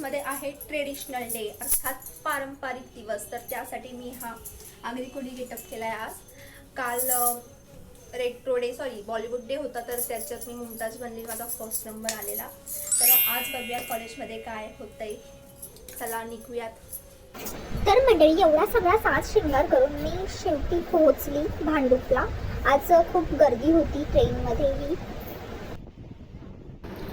मध्ये आहे traditional day अर्थात पारंपरिक दिवस. तर त्यासाठी मी हा आगरी कोणी गेटअप केला आहे आज. काल retro day sorry Bollywood day होता तर त्याच्यात मी मुमताज बनली माझा फर्स्ट नंबर आलेला. तर आज बघूया कॉलेजमध्ये काय होतंय. चला निघूयात. तर मंडळी एवढा सगळा साज शिंगार करून मी शेवटी पोहोचली भांडुपला. आज खूप गर्दी होती ट्रेनमध्येही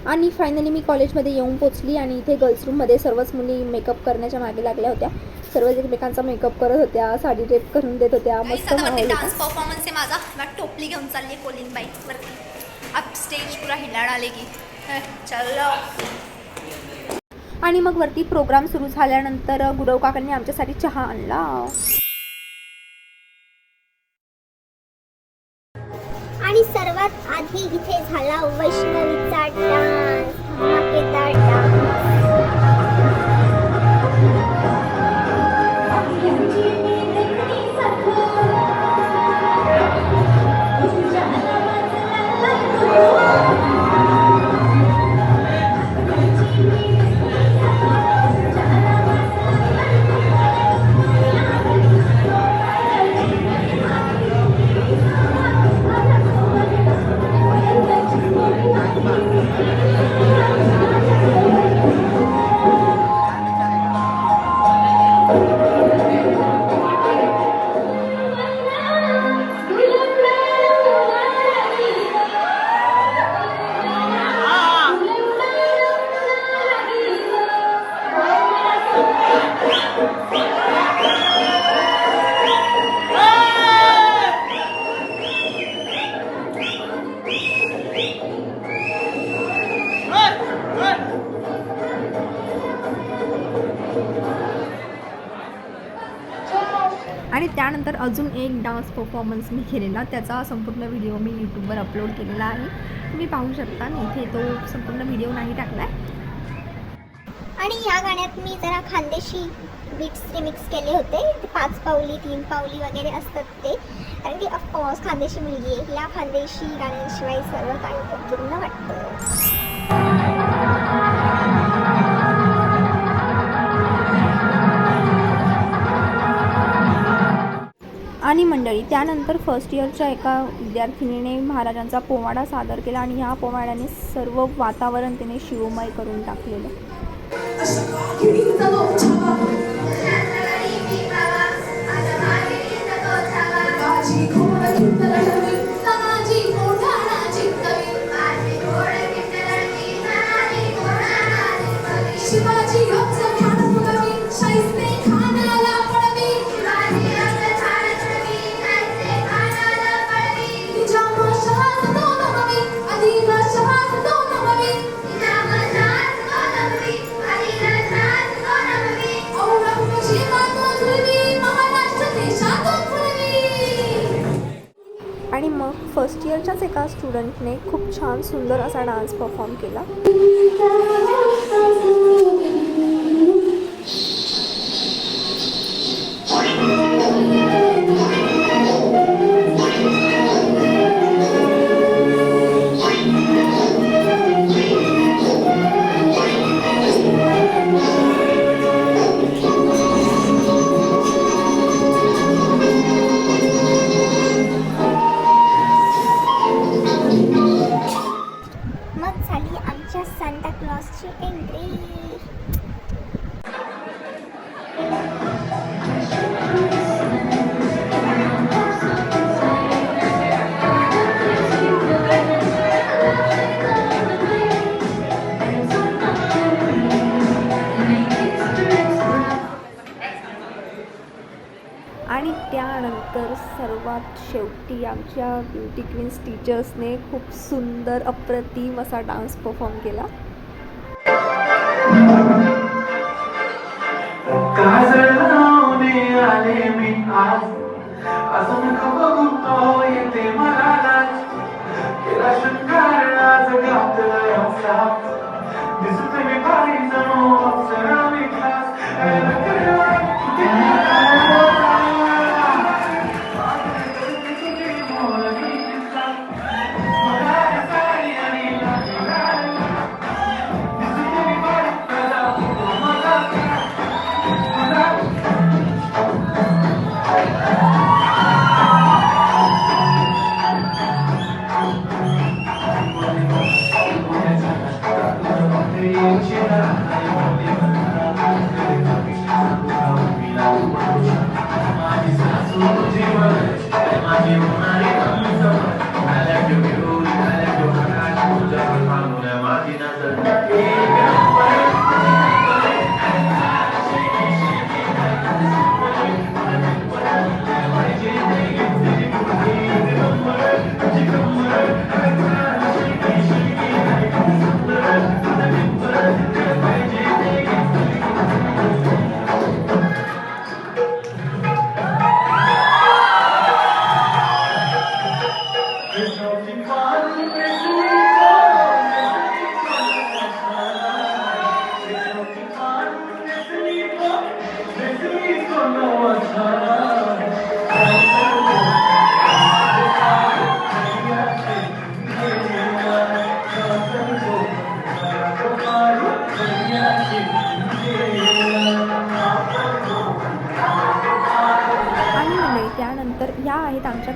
आणि फायनली मी कॉलेजमध्ये येऊन पोचली आणि इथे गर्ल्स रूममध्ये सर्वच मुली मेकअप करण्याच्या मागे लागल्या होत्या. सर्व एकमेकांचा मेकअप करत होत्या साडी ड्रेप करून देत होत्या मस्त डान्स परफॉर्मन्स आहे माझा. टोपली घेऊन चालली कोलिंग अप स्टेज पुरा हिलाड आले की. चलो. आणि मग वरती प्रोग्राम सुरू झाल्यानंतर गुरव काकांनी आमच्यासाठी चहा आणला. आणि सर्वात आधी इथे झाला वैष्णवीचा डान्स. धमाकेदार डान्स. अजून एक डान्स परफॉर्मन्स मी केलेला त्याचा संपूर्ण व्हिडिओ मी यूट्यूबवर अपलोड केलेला आहे. तुम्ही पाहू शकता मी इथे तो संपूर्ण व्हिडिओ नाही टाकला आहे आणि या गाण्यात मी जरा खानदेशी बीट्स रिमिक्स केले होते. ते पाच पावली तीन पावली वगैरे असतात ते. कारण की ऑफकोर्स खानदेशी मुलगी आहे. या खानदेशी गाण्यांशिवाय सर्व काही पूर्ण वाटतं. आणि मंडळी त्यानंतर फर्स्ट इयरच्या एका विद्यार्थिनीने महाराजांचा पोवाडा सादर केला आणि ह्या पोवाड्याने सर्व वातावरण तिने शिवमय करून टाकलेलं. एका स्टुडंटने खूप छान सुंदर असा डान्स परफॉर्म केला. त्यात शेवटी आमच्या ब्युटी क्वीन्स टीचर्सने खूप सुंदर अप्रतिम असा डान्स परफॉर्म केला.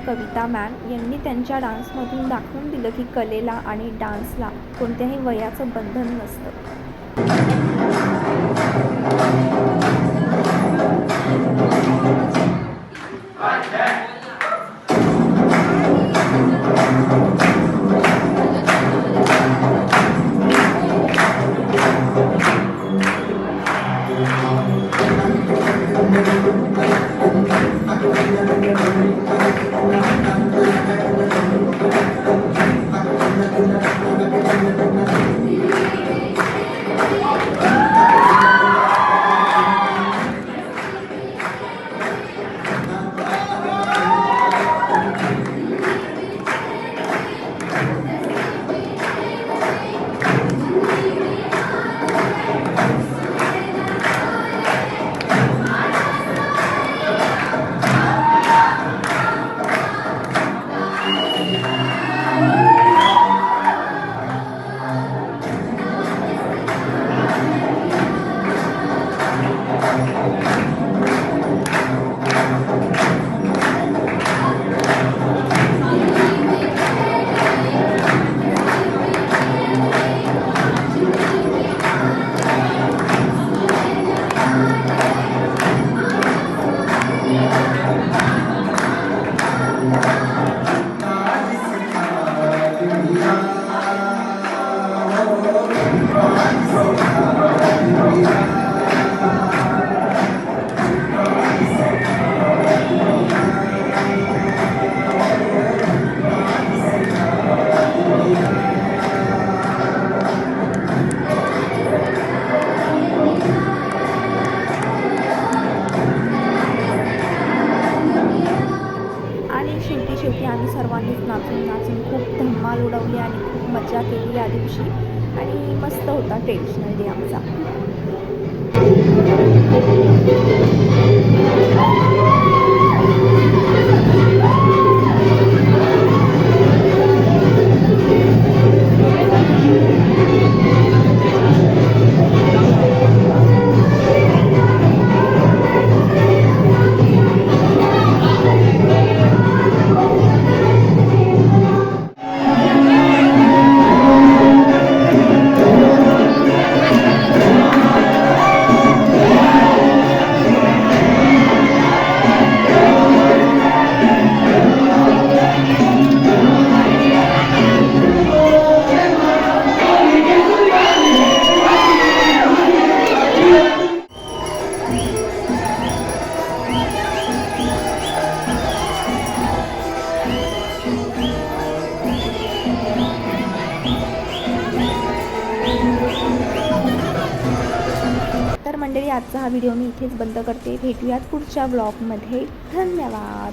कविता मॅम यांनी त्यांच्या डान्समधून दाखवून दिलं की कलेला आणि डान्सला कोणत्याही वयाचं बंधन नसतं. आणि मस्त होता ट्रेडिशनल डे आमचा. तर मंडळी आजचा हा व्हिडिओ मी इथेच बंद करते. भेटूयात पुढच्या ब्लॉगमध्ये धन्यवाद.